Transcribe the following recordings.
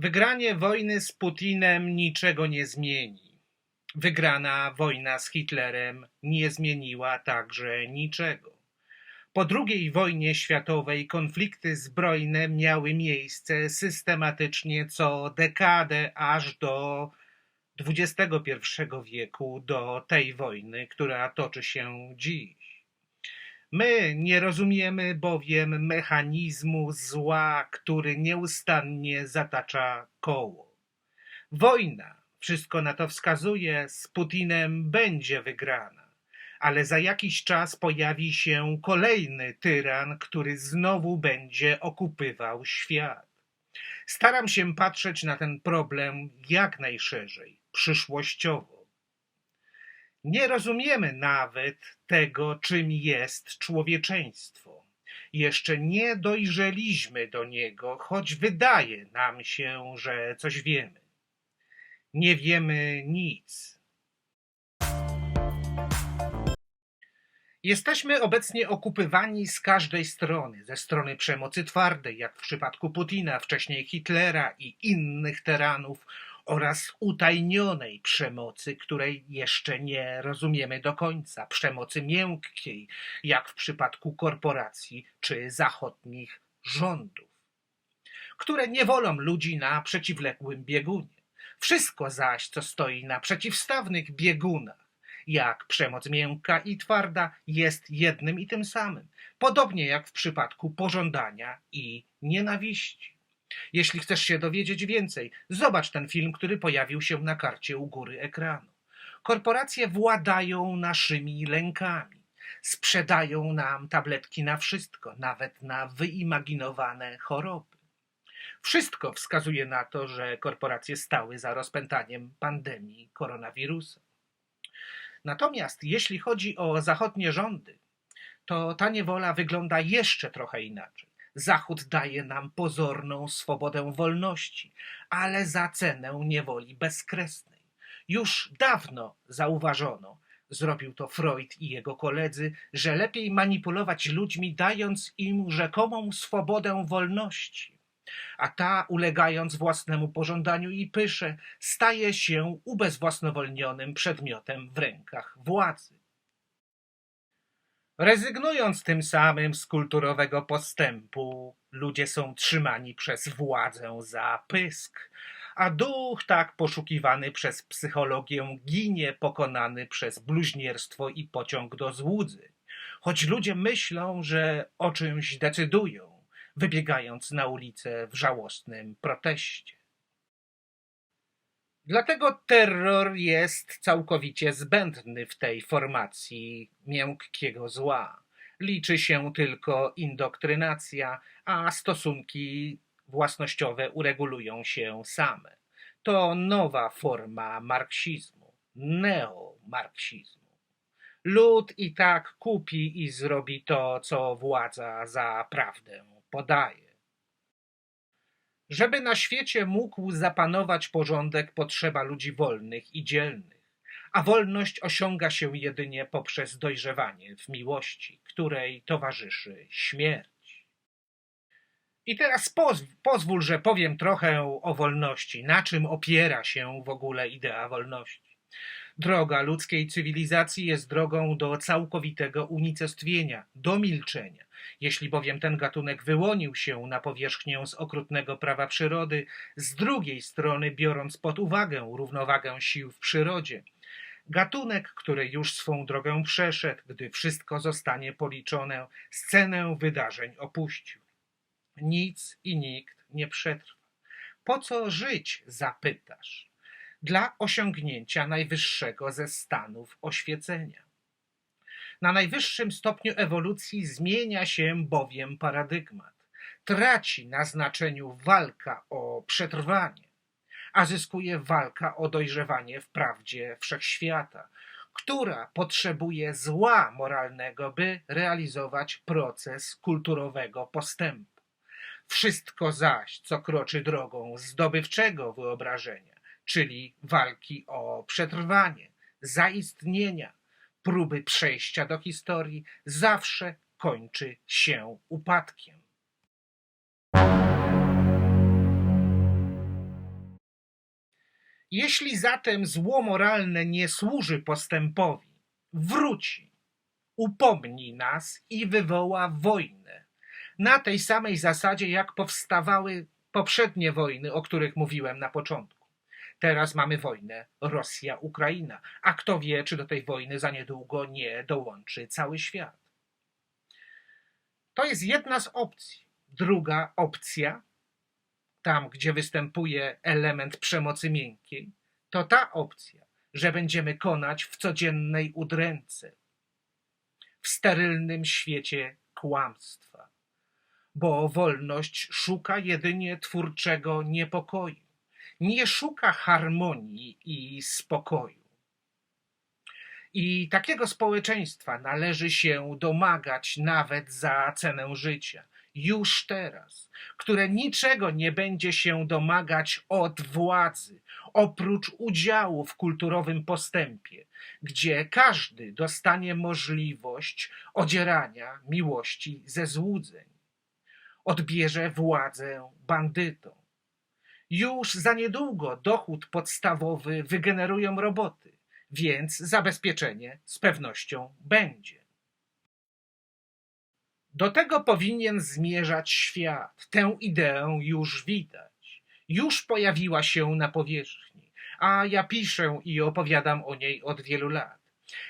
Wygranie wojny z Putinem niczego nie zmieni. Wygrana wojna z Hitlerem nie zmieniła także niczego. Po II wojnie światowej konflikty zbrojne miały miejsce systematycznie co dekadę aż do XXI wieku, do tej wojny, która toczy się dziś. My nie rozumiemy bowiem mechanizmu zła, który nieustannie zatacza koło. Wojna, wszystko na to wskazuje, z Putinem będzie wygrana, ale za jakiś czas pojawi się kolejny tyran, który znowu będzie okupywał świat. Staram się patrzeć na ten problem jak najszerzej, przyszłościowo. Nie rozumiemy nawet tego, czym jest człowieczeństwo. Jeszcze nie dojrzeliśmy do niego, choć wydaje nam się, że coś wiemy. Nie wiemy nic. Jesteśmy obecnie okupywani z każdej strony, ze strony przemocy twardej, jak w przypadku Putina, wcześniej Hitlera i innych tyranów, oraz utajnionej przemocy, której jeszcze nie rozumiemy do końca, przemocy miękkiej, jak w przypadku korporacji czy zachodnich rządów, które nie wolą ludzi na przeciwległym biegunie. Wszystko zaś, co stoi na przeciwstawnych biegunach, jak przemoc miękka i twarda, jest jednym i tym samym, podobnie jak w przypadku pożądania i nienawiści. Jeśli chcesz się dowiedzieć więcej, zobacz ten film, który pojawił się na karcie u góry ekranu. Korporacje władają naszymi lękami. Sprzedają nam tabletki na wszystko, nawet na wyimaginowane choroby. Wszystko wskazuje na to, że korporacje stały za rozpętaniem pandemii koronawirusa. Natomiast jeśli chodzi o zachodnie rządy, to ta niewola wygląda jeszcze trochę inaczej. Zachód daje nam pozorną swobodę wolności, ale za cenę niewoli bezkresnej. Już dawno zauważono, zrobił to Freud i jego koledzy, że lepiej manipulować ludźmi, dając im rzekomą swobodę wolności. A ta, ulegając własnemu pożądaniu i pysze, staje się ubezwłasnowolnionym przedmiotem w rękach władzy rezygnując tym samym z kulturowego postępu, ludzie są trzymani przez władzę za pysk, a duch tak poszukiwany przez psychologię ginie pokonany przez bluźnierstwo i pociąg do złudzy. Choć ludzie myślą, że o czymś decydują, wybiegając na ulicę w żałosnym proteście. Dlatego terror jest całkowicie zbędny w tej formacji miękkiego zła. Liczy się tylko indoktrynacja, a stosunki własnościowe uregulują się same. To nowa forma marksizmu, neomarksizmu. Lud i tak kupi i zrobi to, co władza za prawdę podaje. Żeby na świecie mógł zapanować porządek, potrzeba ludzi wolnych i dzielnych, a wolność osiąga się jedynie poprzez dojrzewanie w miłości, której towarzyszy śmierć. I teraz poz pozwól, że powiem trochę o wolności, na czym opiera się w ogóle idea wolności. Droga ludzkiej cywilizacji jest drogą do całkowitego unicestwienia, do milczenia. Jeśli bowiem ten gatunek wyłonił się na powierzchnię z okrutnego prawa przyrody, z drugiej strony biorąc pod uwagę równowagę sił w przyrodzie, gatunek, który już swą drogę przeszedł, gdy wszystko zostanie policzone, scenę wydarzeń opuścił. Nic i nikt nie przetrwa. Po co żyć, zapytasz? Dla osiągnięcia najwyższego ze stanów oświecenia. Na najwyższym stopniu ewolucji zmienia się bowiem paradygmat. Traci na znaczeniu walka o przetrwanie, a zyskuje walka o dojrzewanie w prawdzie wszechświata, która potrzebuje zła moralnego, by realizować proces kulturowego postępu. Wszystko zaś, co kroczy drogą zdobywczego wyobrażenia, czyli walki o przetrwanie, zaistnienia, próby przejścia do historii zawsze kończy się upadkiem. Jeśli zatem zło moralne nie służy postępowi, wróci, upomni nas i wywoła wojnę. Na tej samej zasadzie, jak powstawały poprzednie wojny, o których mówiłem na początku. Teraz mamy wojnę Rosja-Ukraina, a kto wie, czy do tej wojny za niedługo nie dołączy cały świat. To jest jedna z opcji. Druga opcja, tam gdzie występuje element przemocy miękkiej, to ta opcja, że będziemy konać w codziennej udręce, w sterylnym świecie kłamstwa, bo wolność szuka jedynie twórczego niepokoju, nie szuka harmonii i spokoju. I takiego społeczeństwa należy się domagać nawet za cenę życia, już teraz, które niczego nie będzie się domagać od władzy, oprócz udziału w kulturowym postępie, gdzie każdy dostanie możliwość odzierania miłości ze złudzeń. Odbierze władzę bandytom. Już za niedługo dochód podstawowy wygenerują roboty, więc zabezpieczenie z pewnością będzie. Do tego powinien zmierzać świat. Tę ideę już widać. Już pojawiła się na powierzchni, a ja piszę i opowiadam o niej od wielu lat.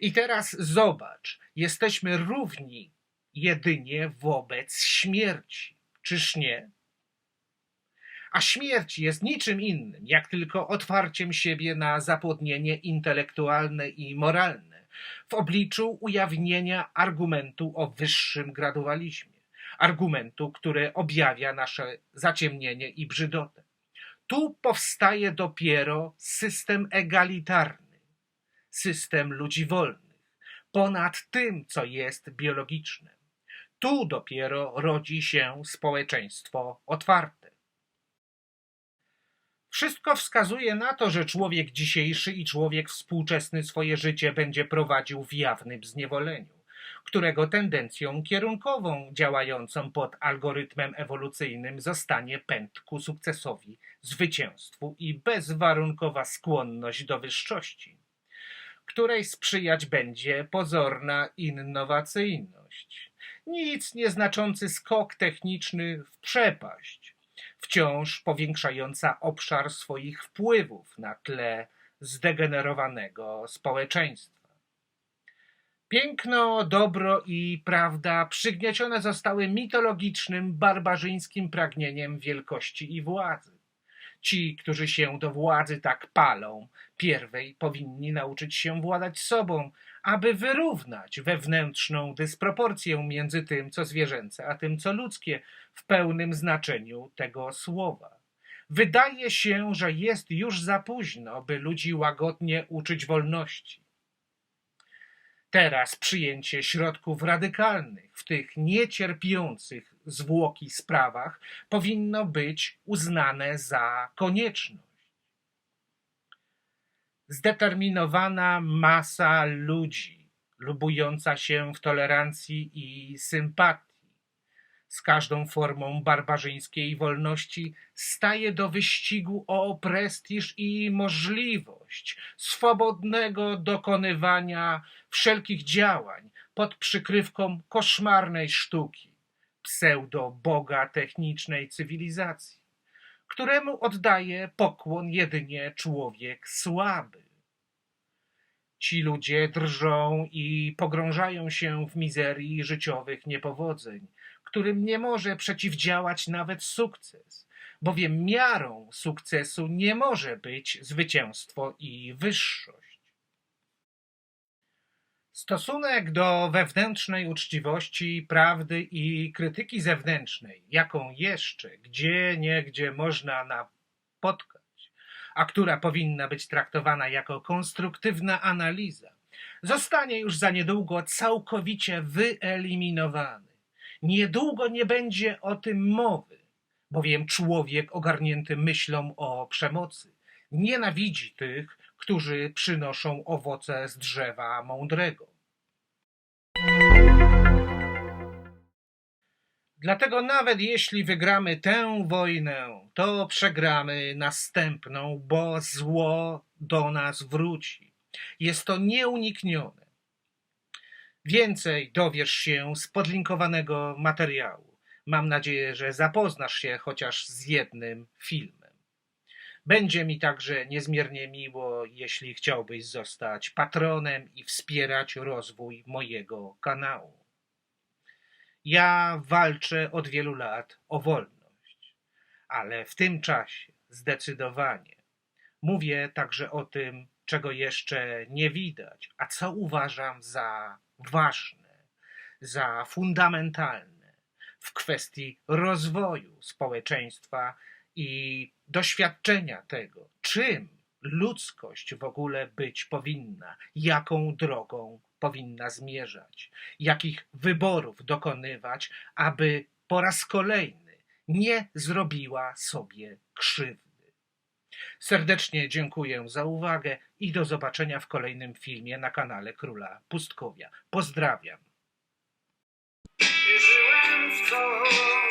I teraz zobacz, jesteśmy równi jedynie wobec śmierci. Czyż nie? A śmierć jest niczym innym, jak tylko otwarciem siebie na zapłodnienie intelektualne i moralne, w obliczu ujawnienia argumentu o wyższym gradualizmie, argumentu, który objawia nasze zaciemnienie i brzydotę. Tu powstaje dopiero system egalitarny, system ludzi wolnych, ponad tym, co jest biologiczne. Tu dopiero rodzi się społeczeństwo otwarte. Wszystko wskazuje na to, że człowiek dzisiejszy i człowiek współczesny swoje życie będzie prowadził w jawnym zniewoleniu, którego tendencją kierunkową działającą pod algorytmem ewolucyjnym zostanie pęd ku sukcesowi, zwycięstwu i bezwarunkowa skłonność do wyższości, której sprzyjać będzie pozorna innowacyjność. Nic nieznaczący skok techniczny w przepaść, wciąż powiększająca obszar swoich wpływów na tle zdegenerowanego społeczeństwa. Piękno, dobro i prawda przygniecione zostały mitologicznym, barbarzyńskim pragnieniem wielkości i władzy. Ci, którzy się do władzy tak palą, pierwej powinni nauczyć się władać sobą, aby wyrównać wewnętrzną dysproporcję między tym, co zwierzęce, a tym, co ludzkie, w pełnym znaczeniu tego słowa. Wydaje się, że jest już za późno, by ludzi łagodnie uczyć wolności. Teraz przyjęcie środków radykalnych w tych niecierpiących zwłoki sprawach powinno być uznane za konieczność. Zdeterminowana masa ludzi, lubująca się w tolerancji i sympatii, z każdą formą barbarzyńskiej wolności staje do wyścigu o prestiż i możliwość swobodnego dokonywania wszelkich działań pod przykrywką koszmarnej sztuki, pseudo-boga technicznej cywilizacji, któremu oddaje pokłon jedynie człowiek słaby. Ci ludzie drżą i pogrążają się w mizerii życiowych niepowodzeń, którym nie może przeciwdziałać nawet sukces, bowiem miarą sukcesu nie może być zwycięstwo i wyższość. Stosunek do wewnętrznej uczciwości, prawdy i krytyki zewnętrznej, jaką jeszcze gdzie niegdzie można napotkać, a która powinna być traktowana jako konstruktywna analiza, zostanie już za niedługo całkowicie wyeliminowany. Niedługo nie będzie o tym mowy, bowiem człowiek ogarnięty myślą o przemocy nienawidzi tych, którzy przynoszą owoce z drzewa mądrego. Dlatego nawet jeśli wygramy tę wojnę, to przegramy następną, bo zło do nas wróci. Jest to nieuniknione. Więcej dowiesz się z podlinkowanego materiału. Mam nadzieję, że zapoznasz się chociaż z jednym filmem. Będzie mi także niezmiernie miło, jeśli chciałbyś zostać patronem i wspierać rozwój mojego kanału. Ja walczę od wielu lat o wolność, ale w tym czasie zdecydowanie mówię także o tym, czego jeszcze nie widać, a co uważam za ważne, za fundamentalne w kwestii rozwoju społeczeństwa i doświadczenia tego, czym ludzkość w ogóle być powinna, jaką drogą powinna zmierzać, jakich wyborów dokonywać, aby po raz kolejny nie zrobiła sobie krzywdy. Serdecznie dziękuję za uwagę i do zobaczenia w kolejnym filmie na kanale Króla Pustkowia. Pozdrawiam.